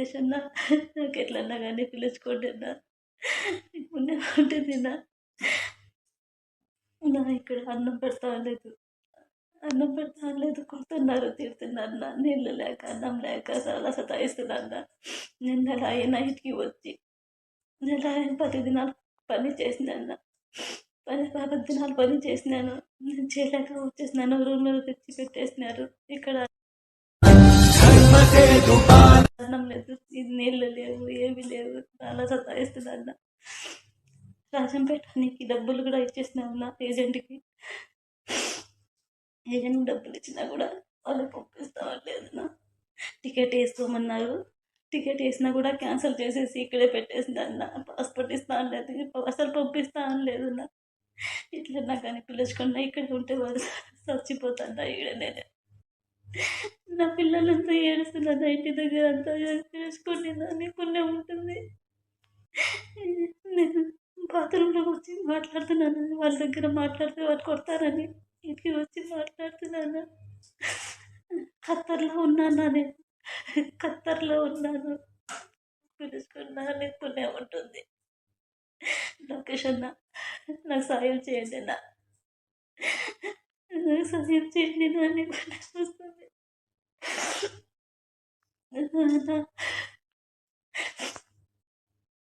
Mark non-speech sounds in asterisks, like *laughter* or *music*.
ఎప్పుడన్నా కానీ పిలుచుకోండి అన్న పుణ్యం ఉంటుంది నా నా ఇక్కడ అన్నం పెడతా లేదు. అన్నం పెడతా లేదు కొడుతున్నారు తిడుతున్నారు నా నీళ్ళు లేక అన్నం లేక చాలా సతాయిస్తున్నారు నా నేను నెల నైట్కి వచ్చి నెల అయిన పది దినాలు పని చేసినాను పది పది దినాలు పని చేసినాను. నేను చేయలేక వచ్చేసినాను రూమ్లో తెచ్చి పెట్టేసినారు. ఇక్కడ నీళ్ళు లేవు ఏమీ లేవు. చాలా సతాయిస్తున్నాను రాజం పెట్టడానికి డబ్బులు కూడా ఇచ్చేసిన అన్న ఏజెంట్కి. ఏజెంట్ డబ్బులు ఇచ్చినా కూడా వాళ్ళు పంపిస్తామలేదు నా టికెట్ వేసుకోమన్నారు. టికెట్ వేసినా కూడా క్యాన్సిల్ చేసేసి ఇక్కడే పెట్టేసింది అన్న పాస్పోర్ట్ ఇస్తా అనలేదు అసలు పంపిస్తా అనలేదు నా ఇట్లా నాకు అని పిలుచుకున్నా ఇక్కడ ఉంటే వాళ్ళు చచ్చిపోతాను ఈడ నేను నా పిల్లలంతా ఏడుస్తున్నారు ఇంటి దగ్గర అంతా తెలుసుకొని దాని పుణ్యం ఉంటుంది. నేను బాత్రూంలోకి వచ్చి మాట్లాడుతున్నాను. వాళ్ళ దగ్గర మాట్లాడితే వాళ్ళు కొడతారని ఇంటికి వచ్చి మాట్లాడుతున్నాను. ఖత్తర్లో ఉన్నాను నేను? ఖత్తర్లో ఉన్నాను. పిలుచుకున్నా నీకు పుణ్యం ఉంటుంది లొకేషన్ నాకు సాయం చేయండి నా సాయం చేయండి నా నీకు పుణ్యం 不 *laughs* 知